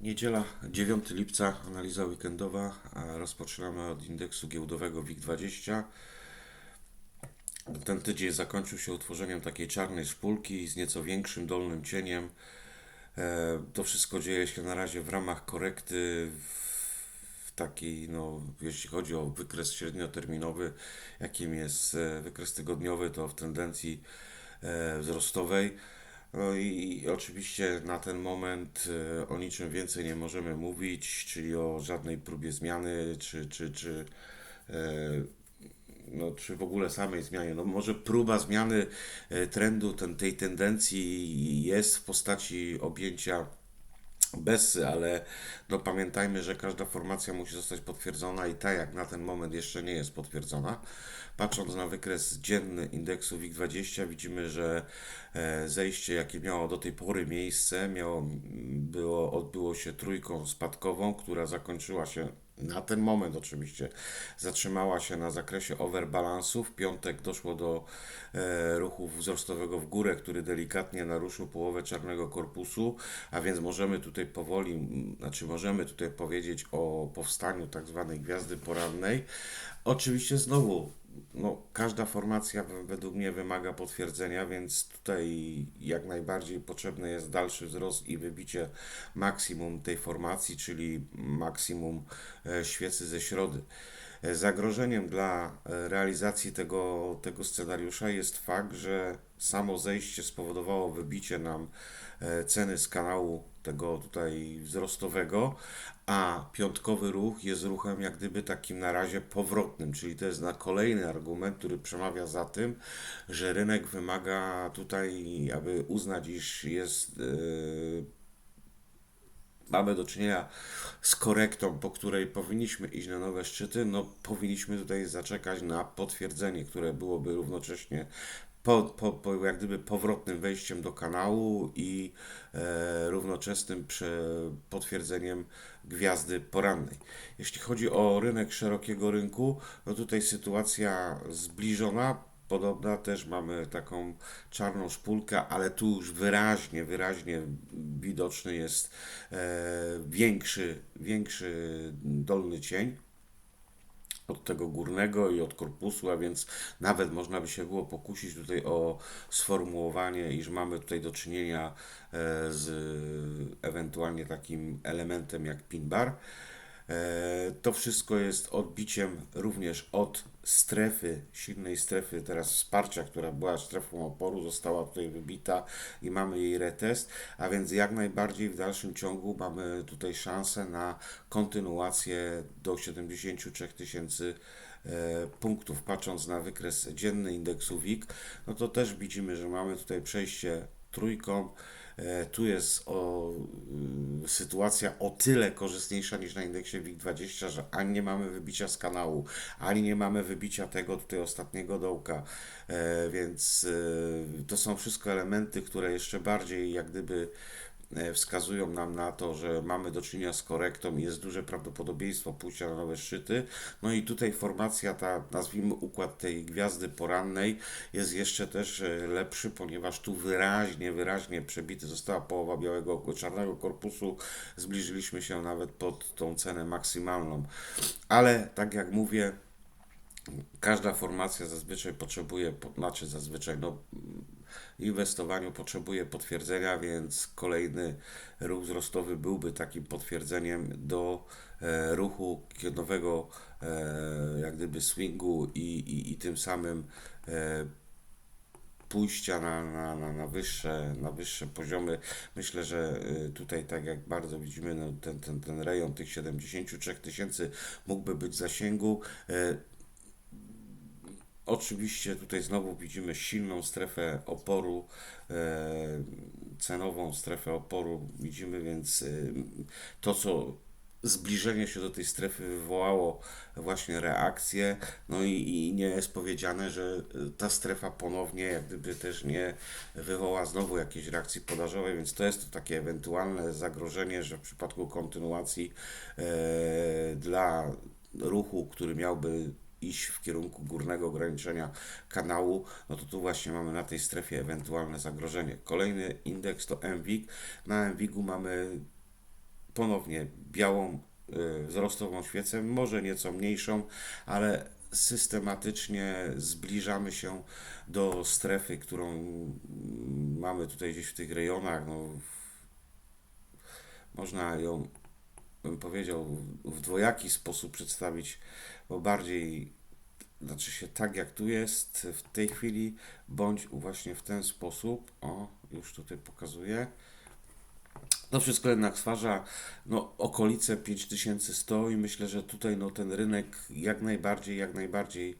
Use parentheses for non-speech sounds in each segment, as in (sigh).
Niedziela, 9 lipca, analiza weekendowa. Rozpoczynamy od indeksu giełdowego WIG20. Ten tydzień zakończył się utworzeniem takiej czarnej szpulki z nieco większym dolnym cieniem. E, To wszystko dzieje się na razie w ramach korekty w takiej, no, jeśli chodzi o wykres średnioterminowy, jakim jest e, wykres tygodniowy, to w tendencji e, wzrostowej. No i oczywiście na ten moment e, o niczym więcej nie możemy mówić, czyli o żadnej próbie zmiany, czy, czy, czy, e, no, czy w ogóle samej zmianie. No może próba zmiany e, trendu, ten, tej tendencji jest w postaci objęcia Bessy, ale no pamiętajmy, że każda formacja musi zostać potwierdzona i ta jak na ten moment jeszcze nie jest potwierdzona. Patrząc na wykres dzienny indeksu WIG20 widzimy, że e, zejście jakie miało do tej pory miejsce miało, było, odbyło się trójką spadkową, która zakończyła się na ten moment oczywiście zatrzymała się na zakresie overbalansu. W piątek doszło do e, ruchu wzrostowego w górę, który delikatnie naruszył połowę czarnego korpusu, a więc możemy tutaj powoli, znaczy możemy tutaj powiedzieć o powstaniu tak zwanej gwiazdy porannej. Oczywiście znowu no, każda formacja według mnie wymaga potwierdzenia, więc tutaj jak najbardziej potrzebny jest dalszy wzrost i wybicie maksimum tej formacji, czyli maksimum e, świecy ze środy. E, Zagrożeniem dla e, realizacji tego, tego scenariusza jest fakt, że samo zejście spowodowało wybicie nam ceny z kanału tego tutaj wzrostowego, a piątkowy ruch jest ruchem jak gdyby takim na razie powrotnym, czyli to jest na kolejny argument, który przemawia za tym, że rynek wymaga tutaj, aby uznać, iż jest e, mamy do czynienia z korektą, po której powinniśmy iść na nowe szczyty, no powinniśmy tutaj zaczekać na potwierdzenie, które byłoby równocześnie po, po, po jak gdyby powrotnym wejściem do kanału i e, równoczesnym potwierdzeniem gwiazdy porannej. Jeśli chodzi o rynek szerokiego rynku, no tutaj sytuacja zbliżona, Podobna też mamy taką czarną szpulkę, ale tu już wyraźnie, wyraźnie widoczny jest e, większy, większy dolny cień od tego górnego i od korpusu, a więc nawet można by się było pokusić tutaj o sformułowanie, iż mamy tutaj do czynienia e, z ewentualnie takim elementem jak pin bar. E, To wszystko jest odbiciem również od strefy, silnej strefy teraz wsparcia, która była strefą oporu, została tutaj wybita i mamy jej retest, a więc jak najbardziej w dalszym ciągu mamy tutaj szansę na kontynuację do 73 tysięcy e, punktów. Patrząc na wykres dzienny indeksu WIG, no to też widzimy, że mamy tutaj przejście trójką. E, Tu jest o, y, sytuacja o tyle korzystniejsza niż na indeksie WIG20, że ani nie mamy wybicia z kanału, ani nie mamy wybicia tego tutaj ostatniego dołka, E, więc e, to są wszystko elementy, które jeszcze bardziej jak gdyby wskazują nam na to, że mamy do czynienia z korektą i jest duże prawdopodobieństwo pójścia na nowe szczyty. No i tutaj formacja, ta nazwijmy układ tej gwiazdy porannej jest jeszcze też e, lepszy, ponieważ tu wyraźnie, wyraźnie przebity została połowa białego, czarnego korpusu. Zbliżyliśmy się nawet pod tą cenę maksymalną. Ale tak jak mówię, każda formacja zazwyczaj potrzebuje, po- znaczy zazwyczaj, no, inwestowaniu potrzebuje potwierdzenia, więc kolejny ruch wzrostowy byłby takim potwierdzeniem do e, ruchu nowego e, jak gdyby swingu i, i, i tym samym e, pójścia na, na, na, na, wyższe, na wyższe poziomy. Myślę, że tutaj tak jak bardzo widzimy, no, ten, ten, ten rejon tych 73 tysięcy mógłby być w zasięgu. E, Oczywiście tutaj znowu widzimy silną strefę oporu, e, cenową strefę oporu. Widzimy, więc y, to co zbliżenie się do tej strefy wywołało właśnie reakcję, no i, i nie jest powiedziane, że y, ta strefa ponownie jak gdyby też nie wywoła znowu jakiejś reakcji podażowej, więc to jest to takie ewentualne zagrożenie, że w przypadku kontynuacji e, dla ruchu, który miałby iść w kierunku górnego ograniczenia kanału, no to tu właśnie mamy na tej strefie ewentualne zagrożenie. Kolejny indeks to MWIG. Na MWIG-u mamy ponownie białą y, wzrostową świecę, może nieco mniejszą, ale systematycznie zbliżamy się do strefy, którą mm, mamy tutaj gdzieś w tych rejonach. No, można ją, bym powiedział, w dwojaki sposób przedstawić, bo bardziej, znaczy się tak jak tu jest w tej chwili, bądź właśnie w ten sposób. O, już tutaj pokazuję. To wszystko jednak stwarza no, okolice 5100 i myślę, że tutaj no, ten rynek jak najbardziej, jak najbardziej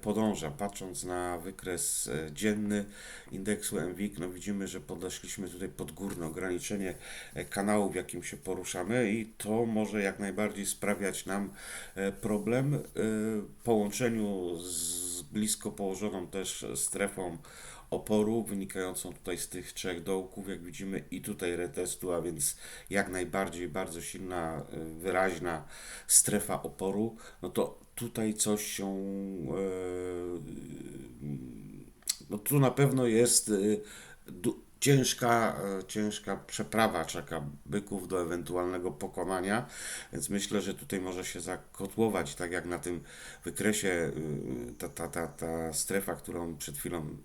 podąża. Patrząc na wykres e, dzienny indeksu MWIG, no widzimy, że podeszliśmy tutaj pod górne ograniczenie e, kanału, w jakim się poruszamy i to może jak najbardziej sprawiać nam e, problem e, w połączeniu z blisko położoną też strefą oporu wynikającą tutaj z tych trzech dołków, jak widzimy i tutaj retestu, a więc jak najbardziej bardzo silna, wyraźna strefa oporu, no to tutaj coś się e, no tu na pewno jest du- ciężka, e, ciężka przeprawa czeka byków do ewentualnego pokonania, więc myślę, że tutaj może się zakotłować, tak jak na tym wykresie ta, ta, ta, ta strefa, którą przed chwilą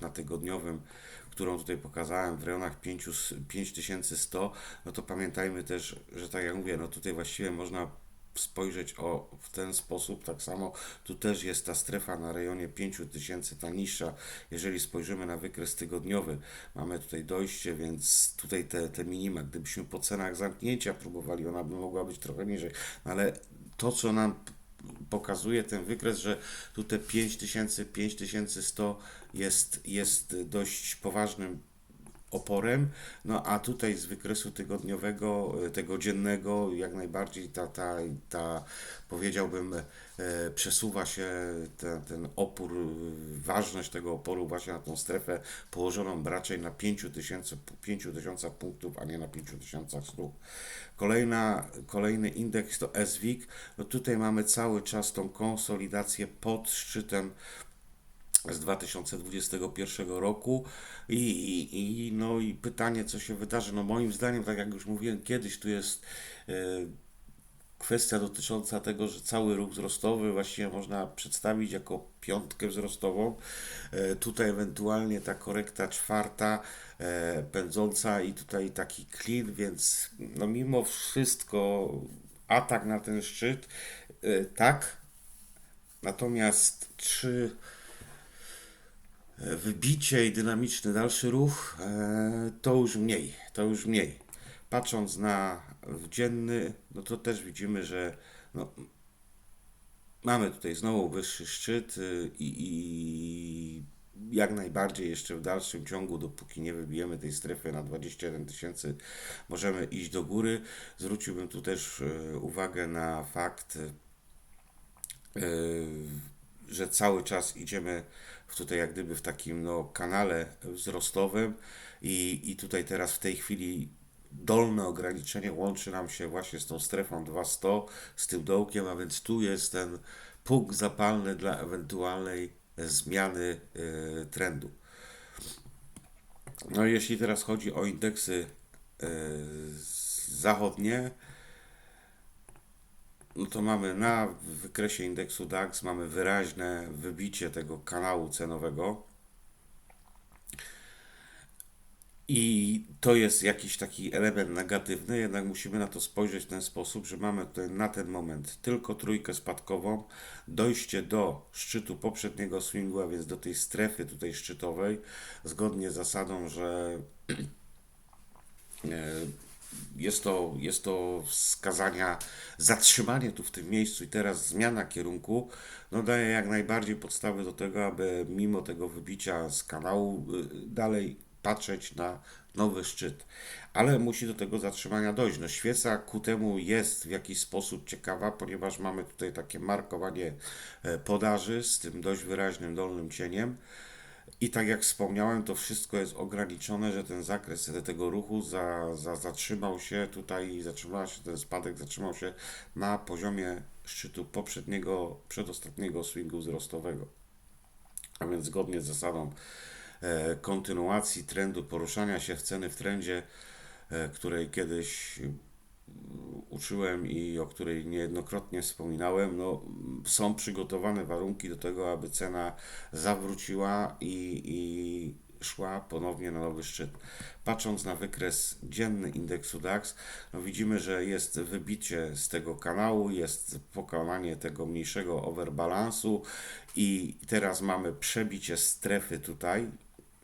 na tygodniowym, którą tutaj pokazałem w rejonach 5 5100, no to pamiętajmy też, że tak jak mówię, no tutaj właściwie można spojrzeć o, w ten sposób, tak samo tu też jest ta strefa na rejonie 5000, ta niższa, jeżeli spojrzymy na wykres tygodniowy, mamy tutaj dojście, więc tutaj te, te minima, gdybyśmy po cenach zamknięcia próbowali, ona by mogła być trochę niżej, no ale to, co nam pokazuje ten wykres, że tu te 5000, 5100 jest, jest dość poważnym oporem, no a tutaj z wykresu tygodniowego, e, tego dziennego, jak najbardziej ta, ta, ta powiedziałbym, e, przesuwa się ten, ten opór, e, ważność tego oporu właśnie na tą strefę położoną raczej na 5000 5000 punktów, a nie na 5100 stóp. Kolejna, kolejny indeks to SWIG, no tutaj mamy cały czas tą konsolidację pod szczytem z 2021 roku i, i, i, no i pytanie, co się wydarzy. No moim zdaniem, tak jak już mówiłem kiedyś, tu jest e, kwestia dotycząca tego, że cały ruch wzrostowy właściwie można przedstawić jako piątkę wzrostową. E, tutaj ewentualnie ta korekta czwarta e, pędząca i tutaj taki clean, więc no mimo wszystko atak na ten szczyt, tak. Natomiast czy wybicie i dynamiczny dalszy ruch, e, to już mniej, to już mniej. Patrząc na dzienny, no to też widzimy, że no, mamy tutaj znowu wyższy szczyt y, i, i jak najbardziej jeszcze w dalszym ciągu, dopóki nie wybijemy tej strefy na 21 tysięcy, możemy iść do góry. Zwróciłbym tu też e, uwagę na fakt, e, że cały czas idziemy w tutaj jak gdyby w takim no, kanale wzrostowym i, i tutaj teraz w tej chwili dolne ograniczenie łączy nam się właśnie z tą strefą 200, z tym dołkiem, a więc tu jest ten punkt zapalny dla ewentualnej zmiany y, trendu. No jeśli teraz chodzi o indeksy y, zachodnie, no to mamy na wykresie indeksu DAX mamy wyraźne wybicie tego kanału cenowego. I to jest jakiś taki element negatywny, jednak musimy na to spojrzeć w ten sposób, że mamy tutaj na ten moment tylko trójkę spadkową, dojście do szczytu poprzedniego swingu, a więc do tej strefy tutaj szczytowej, zgodnie z zasadą, że (clears throat) e, jest to, jest to wskazania, zatrzymanie tu w tym miejscu i teraz zmiana kierunku, no daje jak najbardziej podstawy do tego, aby mimo tego wybicia z kanału y, dalej patrzeć na nowy szczyt. Ale musi do tego zatrzymania dojść. No świeca ku temu jest w jakiś sposób ciekawa, ponieważ mamy tutaj takie markowanie e, podaży z tym dość wyraźnym dolnym cieniem. I tak jak wspomniałem, to wszystko jest ograniczone, że ten zakres tego ruchu za, za, zatrzymał się tutaj, zatrzymał się ten spadek, zatrzymał się na poziomie szczytu poprzedniego, przedostatniego swingu wzrostowego. A więc zgodnie z zasadą e, kontynuacji trendu poruszania się w ceny w trendzie, e, której kiedyś uczyłem i o której niejednokrotnie wspominałem, no, są przygotowane warunki do tego, aby cena zawróciła i, i szła ponownie na nowy szczyt. Patrząc na wykres dzienny indeksu DAX, no widzimy, że jest wybicie z tego kanału, jest pokonanie tego mniejszego overbalansu i teraz mamy przebicie strefy tutaj,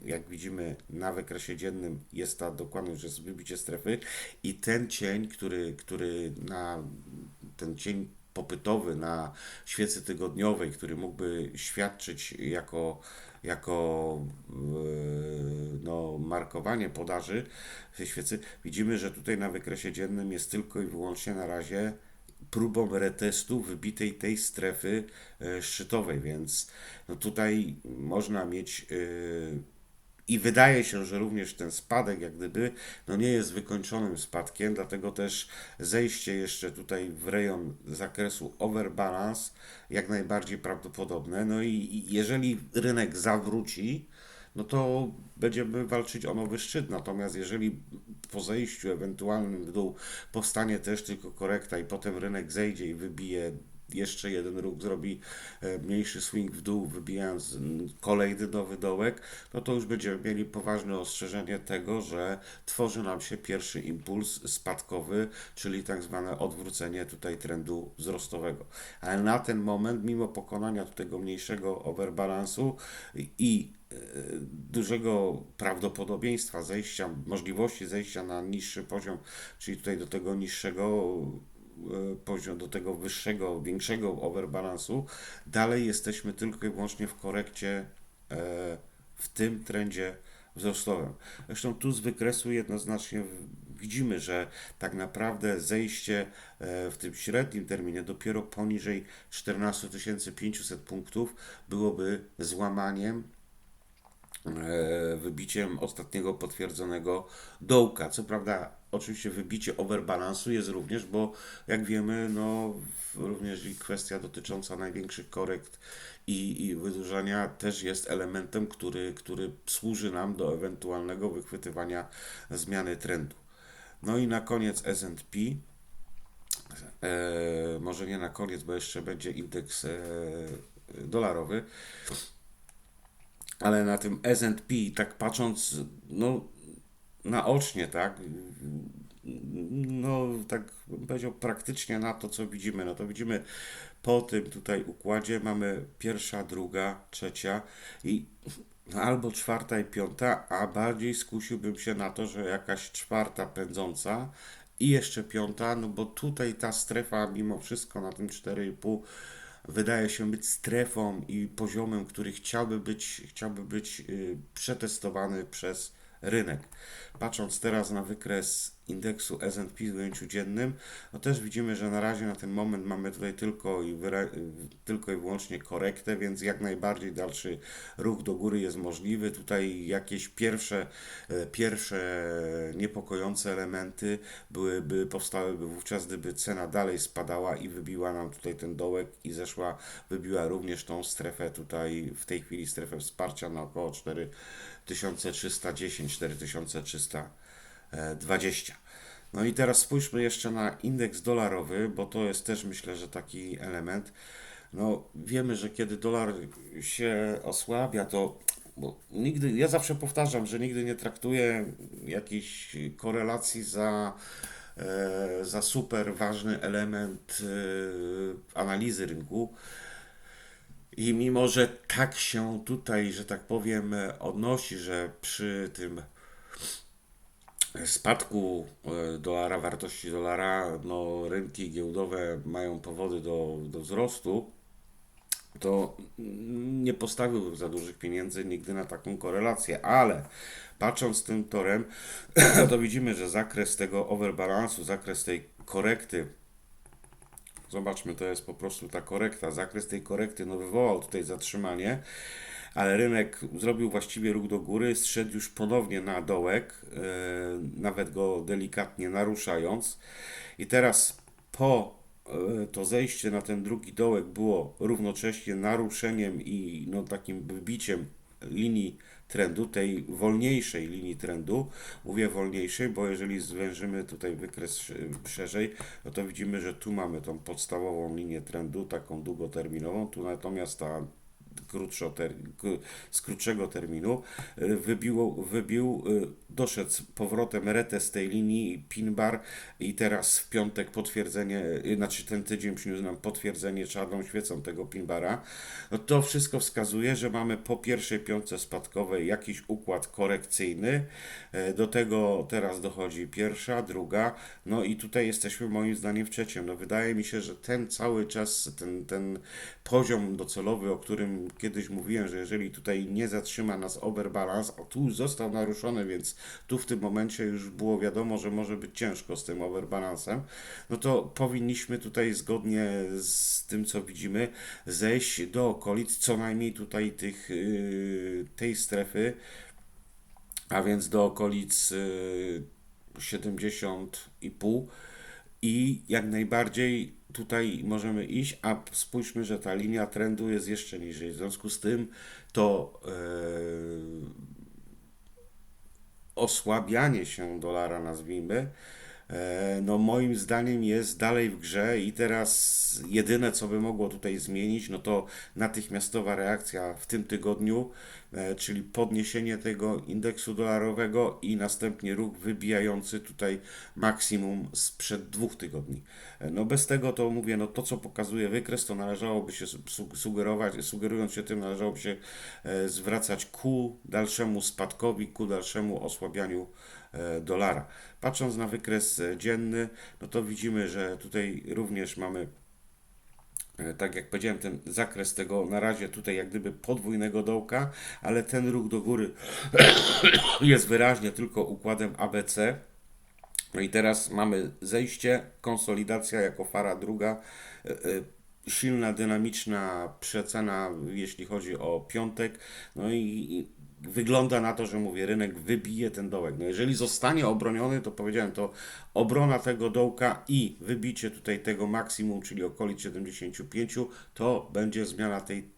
jak widzimy na wykresie dziennym jest ta dokładność, jest wybicie strefy i ten cień, który, który na ten cień popytowy na świecy tygodniowej, który mógłby świadczyć jako, jako e, no, markowanie podaży tej świecy, widzimy, że tutaj na wykresie dziennym jest tylko i wyłącznie na razie próbą retestu wybitej tej strefy e, szczytowej, więc no tutaj można mieć e, i wydaje się, że również ten spadek, jak gdyby, no nie jest wykończonym spadkiem, dlatego też zejście jeszcze tutaj w rejon zakresu overbalance jak najbardziej prawdopodobne. No i jeżeli rynek zawróci, no to będziemy walczyć o nowy szczyt. Natomiast jeżeli po zejściu ewentualnym w dół powstanie też tylko korekta i potem rynek zejdzie i wybije jeszcze jeden ruch zrobi e, mniejszy swing w dół, wybijając kolejny nowy dołek, no to już będziemy mieli poważne ostrzeżenie tego, że tworzy nam się pierwszy impuls spadkowy, czyli tak zwane odwrócenie tutaj trendu wzrostowego. Ale na ten moment, mimo pokonania tego mniejszego overbalansu i e, dużego prawdopodobieństwa zejścia, możliwości zejścia na niższy poziom, czyli tutaj do tego niższego poziom, do tego wyższego, większego overbalansu, dalej jesteśmy tylko i wyłącznie w korekcie e, w tym trendzie wzrostowym. Zresztą tu z wykresu jednoznacznie widzimy, że tak naprawdę zejście e, w tym średnim terminie dopiero poniżej 14 500 punktów byłoby złamaniem e, wybiciem ostatniego potwierdzonego dołka. Co prawda, oczywiście wybicie overbalansu jest również, bo jak wiemy, no również i kwestia dotycząca największych korekt i, i wydłużania też jest elementem, który, który służy nam do ewentualnego wychwytywania zmiany trendu. No i na koniec S&P. E, może nie na koniec, bo jeszcze będzie indeks e, dolarowy ale na tym S&P, tak patrząc, no, naocznie, tak, no, tak bym powiedział, praktycznie na to, co widzimy, no to widzimy po tym tutaj układzie mamy pierwsza, druga, trzecia i albo czwarta i piąta, a bardziej skusiłbym się na to, że jakaś czwarta pędząca i jeszcze piąta, no bo tutaj ta strefa mimo wszystko na tym 4,5 wydaje się być strefą i poziomem, który chciałby być, chciałby być y, przetestowany przez rynek. Patrząc teraz na wykres indeksu S&P w ujęciu dziennym, no też widzimy, że na razie na ten moment mamy tutaj tylko i, tylko i wyłącznie korektę, więc jak najbardziej dalszy ruch do góry jest możliwy. Tutaj jakieś pierwsze, e, pierwsze niepokojące elementy byłyby, powstałyby wówczas, gdyby cena dalej spadała i wybiła nam tutaj ten dołek i zeszła, wybiła również tą strefę tutaj, w tej chwili strefę wsparcia na około 4310, 4320. No i teraz spójrzmy jeszcze na indeks dolarowy, bo to jest też myślę, że taki element. No wiemy, że kiedy dolar się osłabia, to bo nigdy, ja zawsze powtarzam, że nigdy nie traktuję jakiejś korelacji za, e, za super ważny element e, analizy rynku. I mimo, że tak się tutaj, że tak powiem, e, odnosi, że przy tym spadku e, dolara, wartości dolara, no, rynki giełdowe mają powody do, do wzrostu, to nie postawiłbym za dużych pieniędzy nigdy na taką korelację, ale patrząc tym torem, (clears throat) to widzimy, że zakres tego overbalansu, zakres tej korekty, zobaczmy, to jest po prostu ta korekta, zakres tej korekty, no wywołał tutaj zatrzymanie, ale rynek zrobił właściwie ruch do góry, zszedł już ponownie na dołek, e, nawet go delikatnie naruszając. I teraz po e, to zejście na ten drugi dołek było równocześnie naruszeniem i no, takim wybiciem linii trendu, tej wolniejszej linii trendu. Mówię wolniejszej, bo jeżeli zwężymy tutaj wykres sz- szerzej, no to widzimy, że tu mamy tą podstawową linię trendu, taką długoterminową, tu natomiast ta krótszo ter, k- z krótszego terminu y, wybił, y, doszedł z powrotem retest tej linii pin bar i teraz w piątek potwierdzenie, y, znaczy ten tydzień przyniósł nam potwierdzenie czarną świecą tego pin bara. No to wszystko wskazuje, że mamy po pierwszej piątce spadkowej jakiś układ korekcyjny. E, Do tego teraz dochodzi pierwsza, druga, no i tutaj jesteśmy moim zdaniem w trzecim. No wydaje mi się, że ten cały czas, ten, ten poziom docelowy, o którym kiedyś mówiłem, że jeżeli tutaj nie zatrzyma nas overbalance, a tu został naruszony, więc tu w tym momencie już było wiadomo, że może być ciężko z tym overbalancem, no to powinniśmy tutaj zgodnie z tym, co widzimy, zejść do okolic co najmniej tutaj tych, yy, tej strefy, a więc do okolic yy, 70,5 i jak najbardziej tutaj możemy iść, a spójrzmy, że ta linia trendu jest jeszcze niżej. W związku z tym to yy, osłabianie się dolara, nazwijmy, e, no moim zdaniem jest dalej w grze i teraz jedyne, co by mogło tutaj zmienić, no to natychmiastowa reakcja w tym tygodniu, e, czyli podniesienie tego indeksu dolarowego i następnie ruch wybijający tutaj maksimum sprzed dwóch tygodni. E, No bez tego to mówię, no to co pokazuje wykres, to należałoby się su- sugerować, sugerując się tym, należałoby się e, zwracać ku dalszemu spadkowi, ku dalszemu osłabianiu e, dolara. Patrząc na wykres e, dzienny, no to widzimy, że tutaj również mamy E, tak jak powiedziałem, ten zakres tego na razie tutaj jak gdyby podwójnego dołka, ale ten ruch do góry (coughs) jest wyraźnie tylko układem ABC. No i teraz mamy zejście, konsolidacja jako fara druga, e, e, silna, dynamiczna przecena, jeśli chodzi o piątek. No i wygląda na to, że mówię, rynek wybije ten dołek. No jeżeli zostanie obroniony, to powiedziałem, to obrona tego dołka i wybicie tutaj tego maksimum, czyli okolic 75, to będzie zmiana tej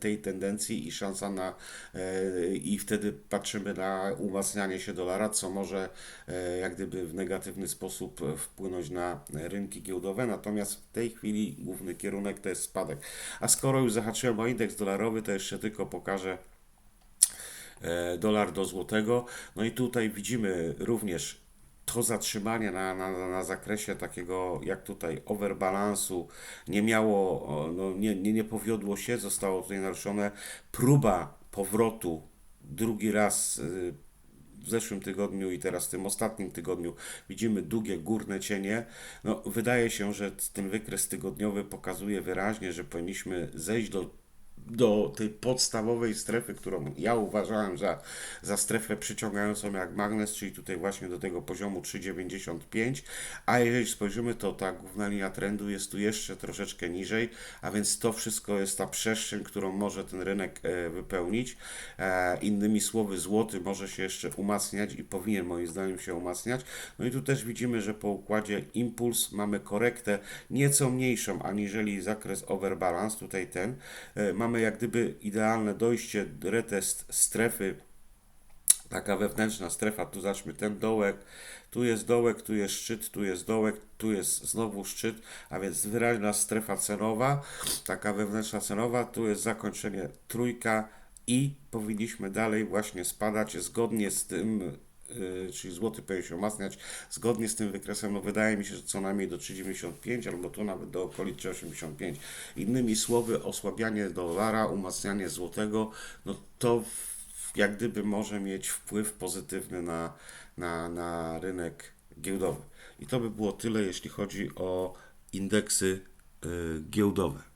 tej tendencji i szansa na e, i wtedy patrzymy na umacnianie się dolara, co może e, jak gdyby w negatywny sposób wpłynąć na rynki giełdowe. Natomiast w tej chwili główny kierunek to jest spadek. A skoro już zahaczyłem o indeks dolarowy, to jeszcze tylko pokażę dolar do złotego. No i tutaj widzimy również to zatrzymanie na, na, na zakresie takiego jak tutaj overbalansu nie miało, no nie, nie, nie powiodło się, zostało tutaj naruszone. Próba powrotu drugi raz y, w zeszłym tygodniu i teraz w tym ostatnim tygodniu widzimy długie górne cienie. No, wydaje się, że ten wykres tygodniowy pokazuje wyraźnie, że powinniśmy zejść do do tej podstawowej strefy, którą ja uważałem za, za strefę przyciągającą jak magnes, czyli tutaj właśnie do tego poziomu 3,95, a jeżeli spojrzymy, to ta główna linia trendu jest tu jeszcze troszeczkę niżej, a więc to wszystko jest ta przestrzeń, którą może ten rynek e, wypełnić. E, innymi słowy, złoty może się jeszcze umacniać i powinien moim zdaniem się umacniać. No i tu też widzimy, że po układzie impuls mamy korektę nieco mniejszą aniżeli zakres overbalance, tutaj ten. E, mamy jak gdyby idealne dojście, retest strefy taka wewnętrzna strefa, tu zobaczmy ten dołek, tu jest dołek, tu jest szczyt, tu jest dołek, tu jest znowu szczyt, a więc wyraźna strefa cenowa, taka wewnętrzna cenowa, tu jest zakończenie trójka i powinniśmy dalej właśnie spadać zgodnie z tym, czyli złoty powinien się umacniać, zgodnie z tym wykresem, no wydaje mi się, że co najmniej do 3,95 albo tu nawet do okolic 3,85. Innymi słowy, osłabianie dolara, umacnianie złotego, no to jak gdyby może mieć wpływ pozytywny na, na, na rynek giełdowy. I to by było tyle, jeśli chodzi o indeksy y, giełdowe.